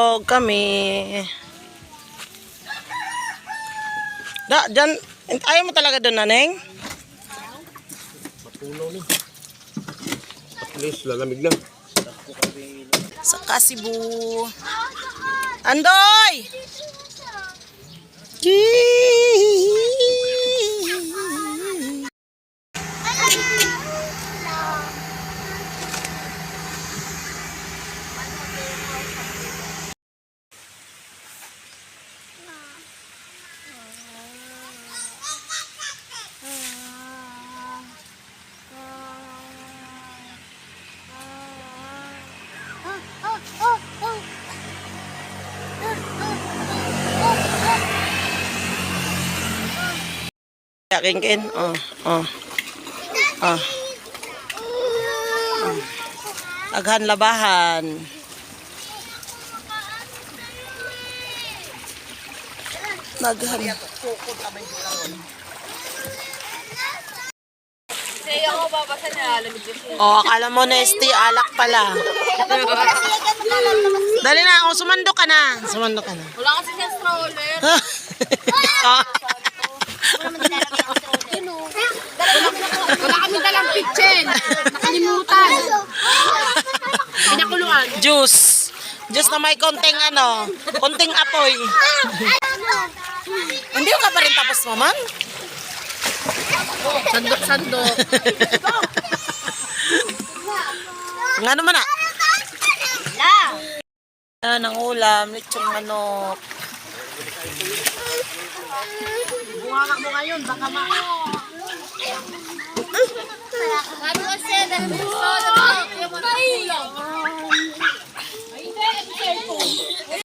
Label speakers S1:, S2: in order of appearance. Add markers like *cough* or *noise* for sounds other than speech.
S1: O kami. Da, dyan, ayaw mo talaga doon, naneng?
S2: Matunaw ni. At least, lalamig na.
S1: Sa Kasibu. Andoy! Yakin kin. Oh, oh. Oh. Aghan labahan. Naghan. Oh, akala mo na ST alak pala. Dali na, oh, sumando ka na. Sumando ka na.
S3: Wala kasi siya stroller. *laughs*
S1: oh.
S3: Wala kami dalang kitchen. Nakalimutan. Pinakuluan.
S1: Juice. Juice na may konting ano, konting apoy. Hindi ka pa rin tapos naman?
S3: Sandok-sandok.
S1: Nga naman ah. Yan ang ulam, lechong manok.
S3: Bunga mo ngayon, baka ma... Sabi kasi,